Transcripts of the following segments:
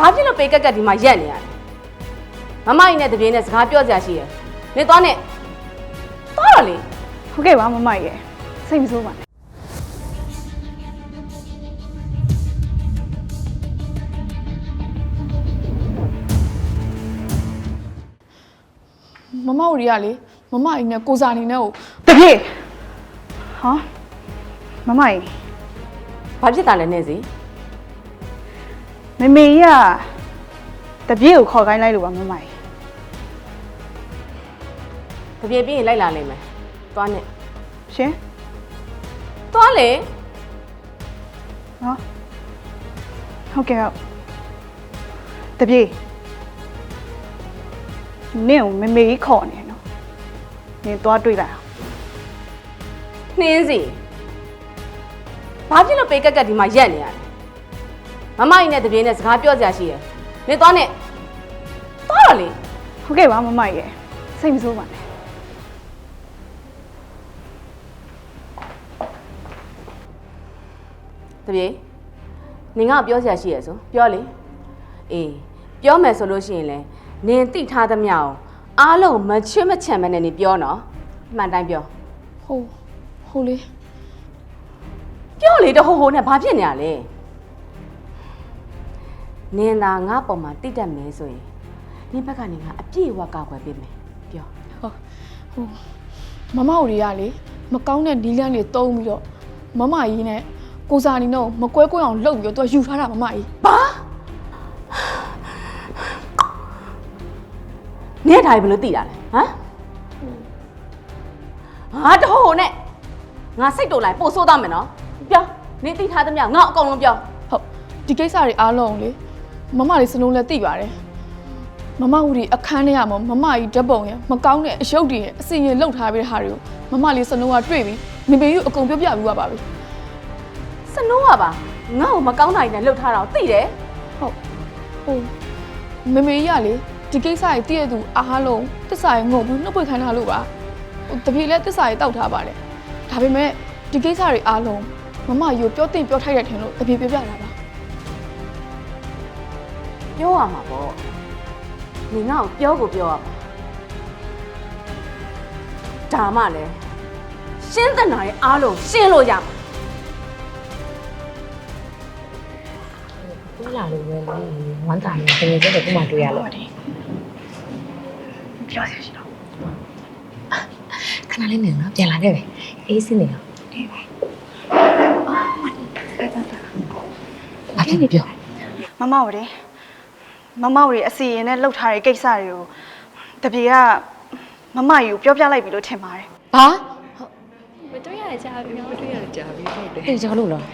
ဘာဖြစ်လို့ပေကက်ကက်ဒီမှာရက်နေရလဲမမကြီးနဲ့တပြေးနဲ့စကားပြောကြရှိရယ်နေသွားနဲ့သွားတော့လေဟုတ်ကဲ့ပါမမရဲ့စိတ်မဆိုးပါနဲ့မမတို့တွေကလေမမအိမ်နဲ့ကိုစာနေနဲ့ကိုတပြေဟောမမရဲ့ဘာဖြစ်တာလဲနေစီ မမေကြီးကတပြေကိုခေါ်ခိုင်းလိုက်လို့ပါမမရဲ့တပြေးပြီးရင်လိုက်လာလိမ့်မယ်သွားနဲ့ရှင်သွားလေဟောဟုတ်ကဲ့ဟုတ်တပြေနင့်ကိုမမေကြီးခေါ်နေတယ်နော်နင်သွားတွေ့လိုက်အောင်နှင်းစီဘာဖြစ်လို့ပေကက်ကက်ဒီမှာရက်နေရလဲ မမကြီးနဲ့တပြေးနဲ့စကားပြောကြရှိရယ်နေသွားနဲ့သွားတော့လေဟုတ်ကဲ့ပါမမရဲ့စိတ်မဆိုးပါနဲ့တပြေးနင်ကပြောစရာရှိရယ်ဆိုပြောလေအေးပြောမယ်ဆိုလို့ရှိရင်လေနင်တိထားသမျှကိုအားလုံးမချွတ်မချံမနဲ့နေပြောနော်အမှန်တိုင်းပြောဟိုဟိုလေပြောလေတဟိုဟိုနဲ့ဘာဖြစ်နေရလဲ နင်သာငါပုံမှာတိတက်မယ်ဆိုရင်နင်ဘက်ကနေငါအပြည့်အဝကောက်ွယ်ပေးမယ်ပြောဟိုဟိုမမတို့တွေကလေမကောင်းတဲ့နီးလန်းတွေတုံးပြီးတော့မမကြီးနဲ့ကိုစာနေနဲ့ကိုမကွဲကွဲအောင်လုပ်ပြီးတော့သူကယူထားတာမမကြီးဘာနင်ဒါဘယ်လိုသိတာလဲဟမ်ဟာတဟိုဟိုနဲ့ငါစိတ်တူလိုက်ပို့ဆိုးသားမယ်နော်ပြောနင်တိထားသမျှငါအကုန်လုံးပြောဟုတ်ဒီကိစ္စတွေအားလုံးကိုလေ မမလေးစလုံးလည်းသိပါတယ်မမဦးဒီအခန်းထဲမှာမမကြီးဓာတ်ပုံရမကောင်းတဲ့အယုတ်တွေရအစီရင်လှုပ်ထားပေးတဲ့ဟာတွေကိုမမလေးစလုံးကတွေ့ပြီးမမေကြီးကိုအကုန်ပြောပြပြီးသွားပါပြီစနိုးကပါငါ့ကိုမကောင်းတာတွေနဲ့လှုပ်ထားတာကိုသိတယ်ဟုတ်ဟိုမမေကြီးကလေဒီကိစ္စကြီးတည့်ရသူအားလုံးတစ္ဆာရေငုံပြီးနှုတ်ပွေခိုင်းတာလို့ပါဟိုတပြေလည်းတစ္ဆာရေတောက်ထားပါတယ်ဒါပေမဲ့ဒီကိစ္စတွေအားလုံးမမကြီးကိုပြောတင်ပြောထိုက်တယ်ထင်လို့တပြေပြောပြတာပါ ပြောရမှာပေါ့နင်ငါ့ကိုပြောကိုပြောရမှာဒါမှလည်းရှင်းတဲ့နာရဲ့အားလုံးရှင်းလို့ရမှာတွေ့လာလို့ပဲလေဝမ်းသာနေတကယ်ကျတော့ခုမှတွေ့ရလို့ပြောရရှိတော့ခဏလေးနေနော်ပြန်လာခဲ့ပဲအေးစင်းနေတော့ဘာဖြစ်နေပြောမမတို့ မမတို့အစီရင်နဲ့လှုပ်ထားတဲ့ကိစ္စတွေကိုတပြေကမမကြီးကိုပြောပြလိုက်ပြီလို့ထင်ပါတယ်ဘာအေးကြောက်လို့လား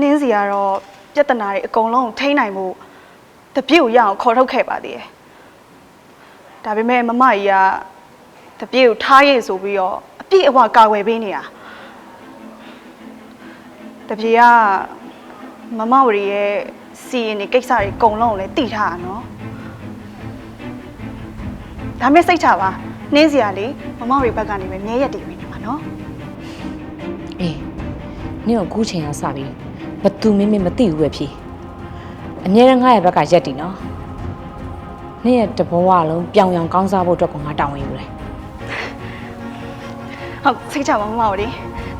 နင်းစီကတော့ပြဿနာတွေအကုန်လုံးကိုထိန်းနိုင်ဖို့တပြေကိုရအောင်ခေါ်ထုတ်ခဲ့ပါသေးတယ်ဒါပေမဲ့မမကြီးကတပြေကိုထားရည်ဆိုပြီးတော့အပြည့်အဝကာဝယ်ပေးနေတာတပြေကမမဝရီရဲ့ စီရင်နေကိစ္စတွေအကုန်လုံးကိုလည်းတိထားတာနော်ဒါမဲ့စိတ်ချပါနင်းစီကလေမမဝရီဘက်ကနေပဲမြဲရက်တည်နေမှာနော်အေးနင့်ကိုကူးချိန်အောင်စပြီးဘသူမင်းမင်းမသိဘူးပဲဖြေအမြဲတမ်းငါ့ရဲ့ဘက်ကရက်တည်နော်နင့်ရဲ့တဘဝလုံးပြောင်ပြောင်ကောင်းစားဖို့အတွက်ကငါတောင်းဝင်ယူတယ်ဟုတ်စိတ်ချပါမမဝရီ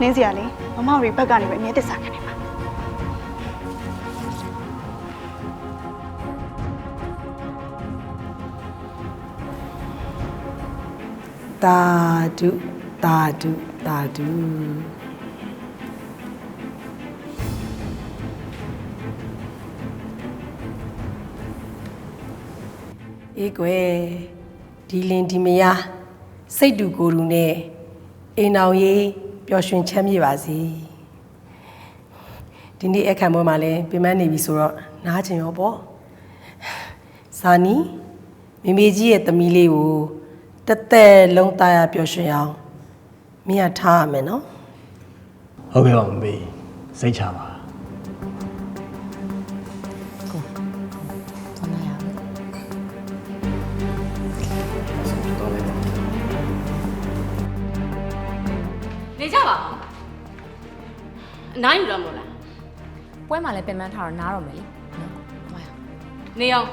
နင်းစီကလေမမဝရီဘက်ကနေပဲအမြဲတစ္ဆာခံ နေမှာတာဒုတာဒုတာဒုအေးကွယ်ဒီလင်ဒီမယားစိတ်တူကိုယ်တူနဲ့အိမ်အောင်ရေးပျော်ရွှင်ချမ်းမြေ့ပါစေဒီနေ့အခမ်းပွဲမှာလည်းပြင်ပန်းနေပြီဆိုတော့နားချင်ရောပေါ့ဇာနီမိမေကြီးရဲ့သမီးလေးကို တက်တက်လုံးသားရပျော်ရွှင်အောင်မင်းကထားရမယ်နော်ဟုတ်ကဲ့ပါမမေစိတ်ချပါသွားမရဘူးနေကြပါအောင်အနိုင်ယူရမို့လားပွဲမှာလည်းပင်ပန်းထားတော့နားတော့မယ်လေနော်နေအောင်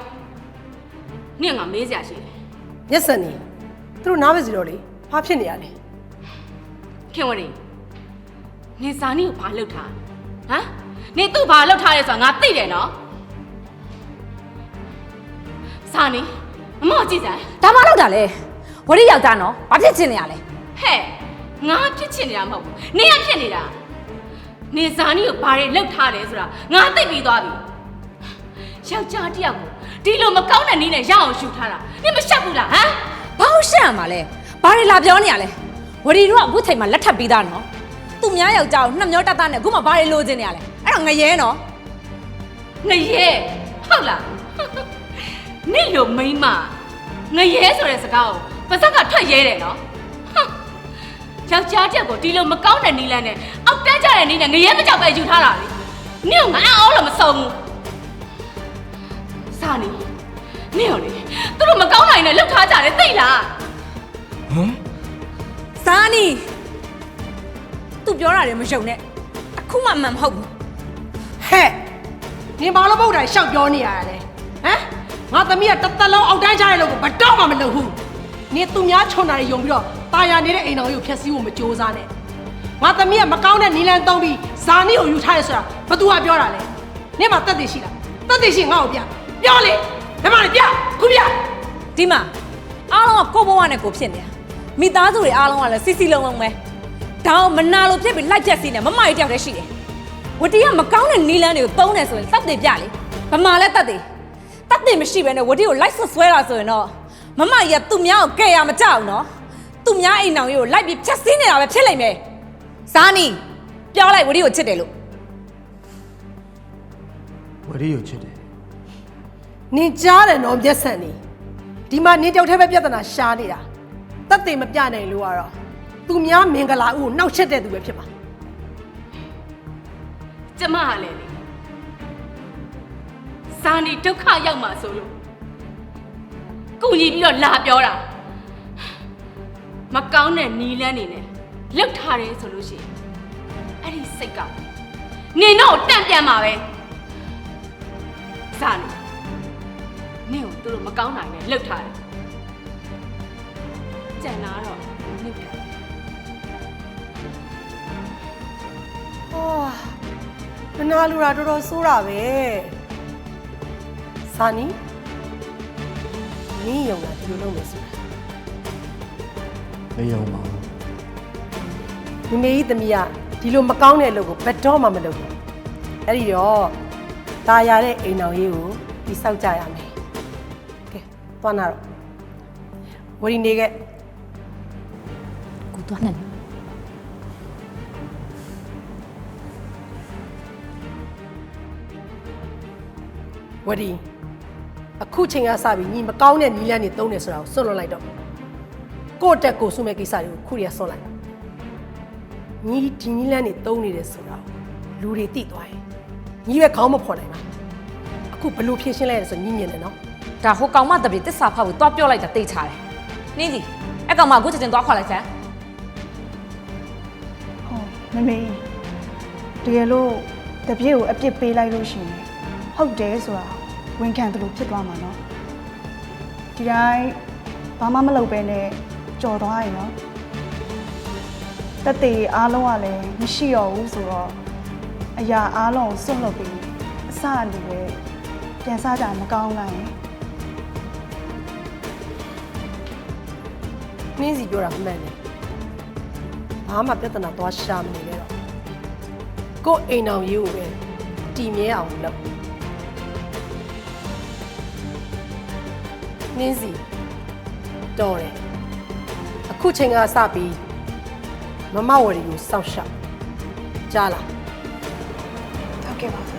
နင့်ငါမေးစရာရှိတယ်မျက်စံနေ သူတို့နားမစီတော့လေဘာဖြစ်နေရလဲခင်ဝရီနေစာနီကိုဘာလုပ်ထားဟမ်နေသူ့ဘာလုပ်ထားလဲဆိုတာငါသိတယ်နော်စာနီအမောကြည့်စမ်းဒါမှလောက်တာလေဝရီယောက်ျားနော်ဘာဖြစ်ချင်နေရလဲဟဲ့ငါဖြစ်ချင်နေတာမဟုတ်ဘူးနေရဖြစ်နေတာနေစာနီကိုဘာတွေလုပ်ထားလဲဆိုတာငါသိပြီးသွားပြီယောက်ျားတစ်ယောက်ကိုဒီလိုမကောင်းတဲ့နည်းနဲ့ရအောင်ရှူထားတာနေမရှက်ဘူးလားဟမ် ဘာလို့ရှက်ရမှာလဲဘာတွေလာပြောနေရလဲဝရီတို့ကအခုချိန်မှာလက်ထပ်ပြီးသားနော်သူများယောက်ျားကိုနှမျောတတ်တတ်နဲ့အခုမှဘာတွေလိုချင်နေရလဲအဲ့တော့ငရဲနော်ငရဲဟုတ်လားနေလိုမိန်းမငရဲဆိုတဲ့စကားကိုပါဇက်ကထွက်ရဲတယ်နော်ဟမ်ယောက်ျားတစ်ယောက်ကိုဒီလိုမကောင်းတဲ့နီးလန်းနဲ့အောက်တက်ကြတဲ့နီးနဲ့ငရဲမကြောက်ပဲယူထားတာလေနင့်ကငါအောင်လို့မစုံဘူးစာနေနင့်ရောလေ သူတို့မကောင်းနိုင်နဲ့လှုပ်ထားကြတယ်သိလား ဇာနီသူပြောတာတွေမယုံနဲ့အခုမှမှန်မဟုတ်ဘူး ဟဲ့နေဘာလို့ပုတ်တာရှောက်ပြောနေရတာလဲဟမ်ငါသမီးကတစ်သက်လုံးအောက်တန်းကြတဲ့လို့ကိုဘတော့မှမလုပ်ဘူးနေသူများခြုံတာတွေယုံပြီးတော့ตายရနေတဲ့အိမ်တော်ကြီးကိုဖျက်ဆီးဖို့မကြိုးစားနဲ့ငါသမီးကမကောင်းတဲ့နီလန်သုံးပြီးဇာနီကိုယူထားရဲဆိုတာဘသူကပြောတာလဲနေမှာတက်တည်ရှိလားတက်တည်ရှိငါ့ကိုပြပြောလေဘယ်မှာလဲပြခုပြ ဒီမှာအားလုံးကကိုယ့်ဘဝနဲ့ကိုယ်ဖြစ်နေတာမိသားစုတွေအားလုံးကလည်းစီစီလုံးလုံးပဲဒါအောင်မနာလို့ဖြစ်ပြီးလိုက်ချက်စီနေမမကြီးတယောက်တည်းရှိတယ်ဝတီကမကောင်းတဲ့နီလန်းတွေကိုသုံးတယ်ဆိုရင်သတ်တယ်ပြလေဗမာလည်းတတ်တယ်တတ်တယ်မရှိဘဲနဲ့ဝတီကိုလိုက်ဆွဆွဲတာဆိုရင်တော့မမကြီးကသူ့များကိုကဲရမကြောက်နော်သူ့များအိမ်နောင်ကြီးကိုလိုက်ပြီးဖြတ်စင်းနေတာပဲဖြစ်လိမ့်မယ်ဇာနီပြောလိုက်ဝတီကိုချစ်တယ်လို့ဝရီကိုချစ်တယ်နင်ကြားတယ်နော်မျက်စံနေ ဒီမှာနင်တယောက်တည်းပဲပြဿနာရှားနေတာတက်တည်မပြနိုင်လို့ကတော့သူများမင်္ဂလာဥကိုနှောက်ချက်တဲ့သူပဲဖြစ်မှာကျမကလည်းလေစာနေဒုက္ခရောက်မှာဆိုလို့ကုညီပြီးတော့လာပြောတာမကောင်းတဲ့နီလန်းနေနဲ့လှုပ်ထားတယ်ဆိုလို့ရှိရင်အဲ့ဒီစိတ်ကနင်တော့တန့်ပြန်မှာပဲစာနေနင်ကို သူတို့မကောင်းနိုင်နဲ့လှုပ်ထားတယ်ကြံလာတော့နင့်ကဟောမနာလူတာတော်တော်ဆိုးတာပဲစာနီနင်းယုံတာဒီလိုလုပ်မယ်ဆိုတာမယုံပါဘူးမိမေကြီးသမီးကဒီလိုမကောင်းတဲ့အလုပ်ကိုဘယ်တော့မှမလုပ်ဘူးအဲ့ဒီတော့ตาရတဲ့အိမ်တော်ရေးကိုတိဆောက်ကြရမယ်ကဲ သွားနာတော့ဝရီနေကကိုသွားနေတယ်ဝရီအခုချိန်ကစပြီးညီမကောင်းတဲ့နီလန်းတွေတုံးနေဆိုတာကိုစွန့်လွတ်လိုက်တော့ကိုယ့်တက်ကိုစုမဲ့ကိစ္စတွေကိုခုရစွန့်လိုက်ညီဒီနီလန်းတွေတုံးနေတယ်ဆိုတာကိုလူတွေသိသွားရင်ညီပဲခေါင်းမဖော်နိုင်ပါအခုဘလို့ဖြည့်ရှင်းလိုက်ရဆိုညီမြင်တယ်နော် ဒါဟိုကောင်မတပည့်တစ္ဆာဖောက်ကိုသွားပြောလိုက်တာတိတ်ချတယ်နင်းကြီးအဲ့ကောင်မအခုချက်ချင်းသွားခွာလိုက်စမ်းဟုတ်မမေတကယ်လို့တပြည့်ကိုအပြစ်ပေးလိုက်လို့ရှိရင်ဟုတ်တယ်ဆိုတာဝန်ခံတယ်လို့ဖြစ်သွားမှာနော်ဒီတိုင်းဘာမှမလုပ်ပဲနဲ့ကြော်သွားရင်နော်တက်သေးအားလုံးကလည်းမရှိတော့ဘူးဆိုတော့အရာအားလုံးကိုစွန့်လွတ်ပြီးအစအနေပဲပြန်စားကြမကောင်းလိုက်ရင် နှင်းစီပြောတာမှန်တယ်ဘာမှပြဿနာသွားရှာမနေနဲ့တော့ကိုယ့်အိမ်အောင်ရေးကိုပဲတည်မြဲအောင်လုပ်နှင်းစီတော်တယ်အခုချိန်ကစပြီးမမဝရီကိုစောက်ရှောက်ကြားလားဟုတ်ကဲ့ပါ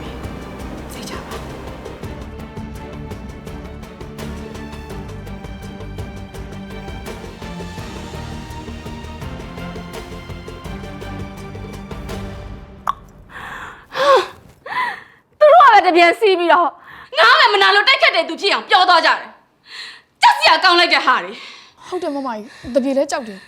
စီးပြီးတော့ငါပဲမနာလို့တိုက်ခတ်တဲ့သူဖြစ်အောင်ပြောသွားကြတယ်ကြက်စရာကောင်းလိုက်တဲ့ဟာတွေ ဟုတ်တယ်မမကြီးတပြေလဲကြောက်တယ်